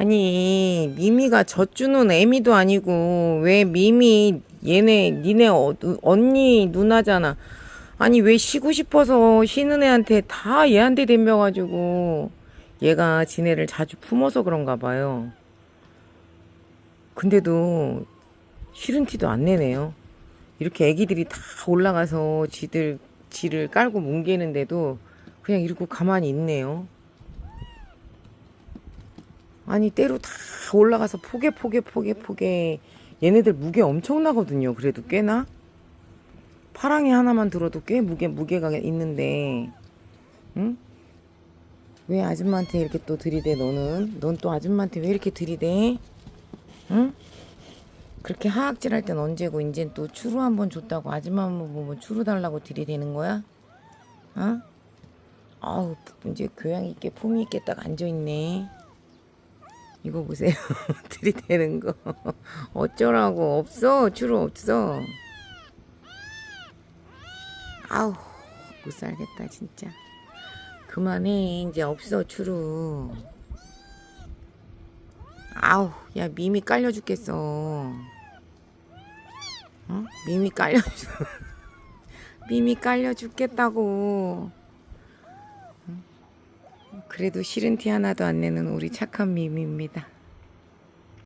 아니 미미가 젖주는 애미도 아니고 왜 미미 얘네 니네 어, 누- 언니 누나잖아. 아니 왜 쉬고 싶어서 쉬는 애한테 다 얘한테 덤벼가지고 얘가 지네를 자주 품어서 그런가 봐요. 근데도 싫은 티도 안 내네요. 이렇게 애기들이 다 올라가서 지들 지를 깔고 뭉개는데도 그냥 이러고 가만히 있네요 아니 때로 다 올라가서 포개 포개 포개 포개 얘네들 무게 엄청나거든요 그래도 꽤나 파랑이 하나만 들어도 꽤 무게 무게가 있는데 응? 왜 아줌마한테 이렇게 또 들이대 너는 넌 또 아줌마한테 왜 이렇게 들이대 응? 그렇게 하악질 할 땐 언제고 이젠 또 추루 한 번 줬다고 아줌마 한번 보면 추루 달라고 들이대는 거야? 어? 아우 이제 교양 있게 품위 있게 딱 앉아 있네. 이거 보세요. 들이대는 거. 어쩌라고 없어 추루 없어. 아우 못 살겠다 진짜. 그만해 이제 없어 추루. 아우 야 미미 깔려 죽겠어. 어? 미미 깔려 죽. 미미 깔려 죽겠다고. 응? 그래도 싫은 티 하나도 안 내는 우리 착한 미미입니다.